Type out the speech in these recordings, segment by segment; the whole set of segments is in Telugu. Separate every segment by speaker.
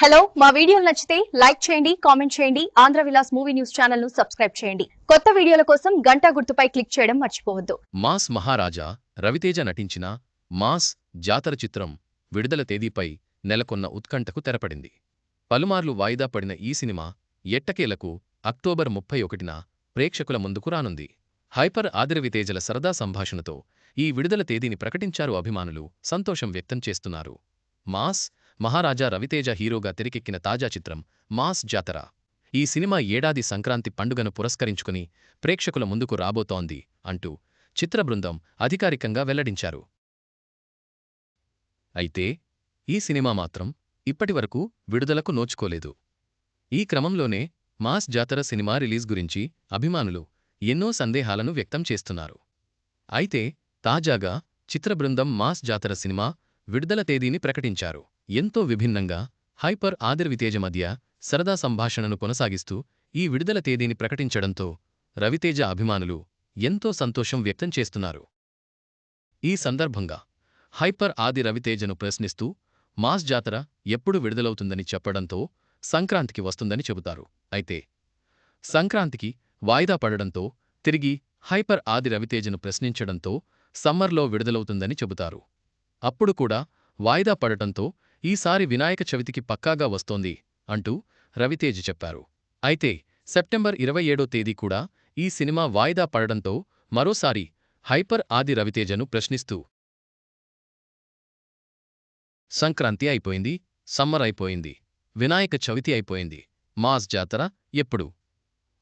Speaker 1: హలో మా వీడియోలు నచ్చితే లైక్ చేయండి కామెంట్ చేయండి ఆంధ్ర విలాస్ మూవీ న్యూస్ ఛానల్ను సబ్స్క్రైబ్ చేయండి. కొత్త వీడియోల కోసం గంట గుర్తుపై క్లిక్ చేయడం మర్చిపోవద్దు.
Speaker 2: మాస్ మహారాజా రవితేజ నటించిన మాస్ జాతర చిత్రం విడుదల తేదీపై నెలకొన్న ఉత్కంఠకు తెరపడింది. పలుమార్లు వాయిదా పడిన ఈ సినిమా ఎట్టకేలకు అక్టోబర్ ముప్పై ఒకటిన ప్రేక్షకుల ముందుకు రానుంది. హైపర్ ఆదిరవితేజల సరదా సంభాషణతో ఈ విడుదల తేదీని ప్రకటించారు అభిమానులు సంతోషం వ్యక్తం చేస్తున్నారు. మాస్ మహారాజా రవితేజ హీరోగా తెరకెక్కిన తాజా చిత్రం మాస్ జాతర. ఈ సినిమా ఏడాది సంక్రాంతి పండుగను పురస్కరించుకుని ప్రేక్షకుల ముందుకు రాబోతోంది అంటూ చిత్ర బృందం అధికారికంగా వెల్లడించారు. అయితే ఈ సినిమా మాత్రం ఇప్పటివరకు విడుదలకు నోచుకోలేదు. ఈ క్రమంలోనే మాస్ జాతర సినిమా రిలీజ్ గురించి అభిమానులు ఎన్నో సందేహాలను వ్యక్తం చేస్తున్నారు. అయితే తాజాగా చిత్ర బృందం మాస్ జాతర సినిమా విడుదల తేదీని ప్రకటించారు. ఎంతో విభిన్నంగా హైపర్ ఆదిర్వితేజ మధ్య సరదా సంభాషణను కొనసాగిస్తూ ఈ విడుదల తేదీని ప్రకటించడంతో రవితేజ అభిమానులు ఎంతో సంతోషం వ్యక్తం చేస్తున్నారు. ఈ సందర్భంగా హైపర్ ఆది రవితేజను ప్రశ్నిస్తూ మాస్ జాతర ఎప్పుడు విడుదలవుతుందని చెప్పడంతో సంక్రాంతికి వస్తుందని చెబుతారు. అయితే సంక్రాంతికి వాయిదా పడడంతో తిరిగి హైపర్ ఆది రవితేజను ప్రశ్నించడంతో సమ్మర్లో విడుదలవుతుందని చెబుతారు. అప్పుడు కూడా వాయిదా పడటంతో ఈసారి వినాయక చవితికి పక్కాగా వస్తోంది అంటూ రవితేజ చెప్పారు. అయితే సెప్టెంబర్ ఇరవై ఏడో తేదీ కూడా ఈ సినిమా వాయిదా పడడంతో మరోసారి హైపర్ ఆది రవితేజను ప్రశ్నిస్తూ సంక్రాంతి అయిపోయింది సమ్మర్ అయిపోయింది వినాయక చవితి అయిపోయింది మాస్ జాతర ఎప్పుడు?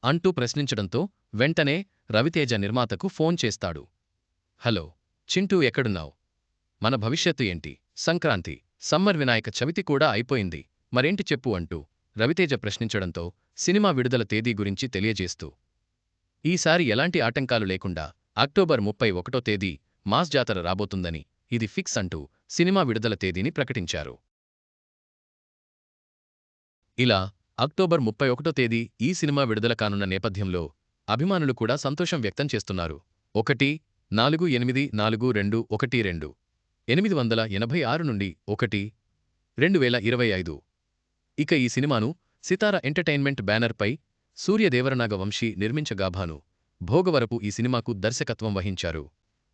Speaker 2: అంటూ ప్రశ్నించడంతో వెంటనే రవితేజ నిర్మాతకు ఫోన్ చేస్తాడు. హలో చింటూ ఎక్కడున్నావు? మన భవిష్యత్తు ఏంటి? సంక్రాంతి సమ్మర్ వినాయక చవితి కూడా అయిపోయింది. మరేంటి చెప్పు అంటూ రవితేజ ప్రశ్నించడంతో సినిమా విడుదల తేదీ గురించి తెలియజేస్తూ ఈసారి ఎలాంటి ఆటంకాలు లేకుండా అక్టోబర్ ముప్పై ఒకటో తేదీ మాస్ జాతర రాబోతుందని ఇది ఫిక్స్ అంటూ సినిమా విడుదల తేదీని ప్రకటించారు. ఇలా అక్టోబర్ ముప్పై ఒకటో తేదీ ఈ సినిమా విడుదల కానున్న నేపథ్యంలో అభిమానులు కూడా సంతోషం వ్యక్తం చేస్తున్నారు. ఒకటి నాలుగు ఎనిమిది నాలుగు రెండు ఒకటి రెండు. ఎనిమిది వందల ఎనభై ఆరు నుండి ఒకటి రెండు వేల ఇరవై ఐదు. ఇక ఈ సినిమాను సితార ఎంటర్టైన్మెంట్ బ్యానర్పై సూర్యదేవరనాగ వంశీ నిర్మించగాభాను భోగవరపు ఈ సినిమాకు దర్శకత్వం వహించారు.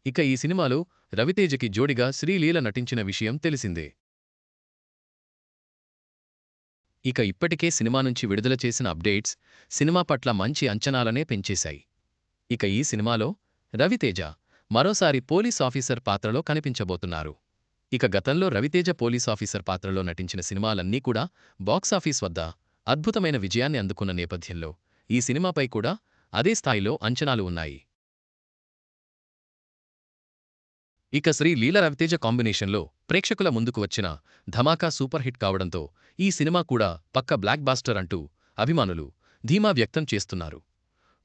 Speaker 2: ఇక ఈ సినిమాలో రవితేజకి జోడిగా శ్రీలీల నటించిన విషయం తెలిసిందే. ఇక ఇప్పటికే సినిమా నుంచి విడుదల చేసిన అప్డేట్స్ సినిమా పట్ల మంచి అంచనాలనే పెంచేశాయి. ఇక ఈ సినిమాలో రవితేజ మరోసారి పోలీస్ ఆఫీసర్ పాత్రలో కనిపించబోతున్నారు. ఇక గతంలో రవితేజ పోలీస్ ఆఫీసర్ పాత్రలో నటించిన సినిమాలన్నీ కూడా బాక్సాఫీస్ వద్ద అద్భుతమైన విజయాన్ని అందుకున్న నేపథ్యంలో ఈ సినిమాపై కూడా అదే స్థాయిలో అంచనాలు ఉన్నాయి. ఇక శ్రీ లీల రవితేజ కాంబినేషన్లో ప్రేక్షకుల ముందుకు వచ్చిన ధమాకా సూపర్ హిట్ కావడంతో ఈ సినిమా కూడా పక్క బ్లాక్ బాస్టర్ అంటూ అభిమానులు ధీమా వ్యక్తం చేస్తున్నారు.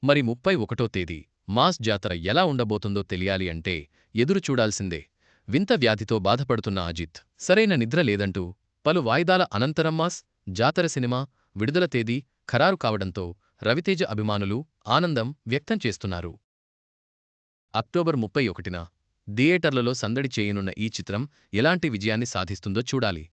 Speaker 2: మరి ముప్పై ఒకటో తేదీ మాస్ జాతర ఎలా ఉండబోతుందో తెలియాలి అంటే ఎదురు చూడాల్సిందే. వింత వ్యాధితో బాధపడుతున్న అజిత్ సరైన నిద్ర లేదంటూ పలు వాయిదాల అనంతరం మాస్ జాతర సినిమా విడుదల తేదీ ఖరారు కావడంతో రవితేజ అభిమానులు ఆనందం వ్యక్తం చేస్తున్నారు. అక్టోబర్ ముప్పై ఒకటిన థియేటర్లలో సందడి చేయనున్న ఈ చిత్రం ఎలాంటి విజయాన్ని సాధిస్తుందో చూడాలి.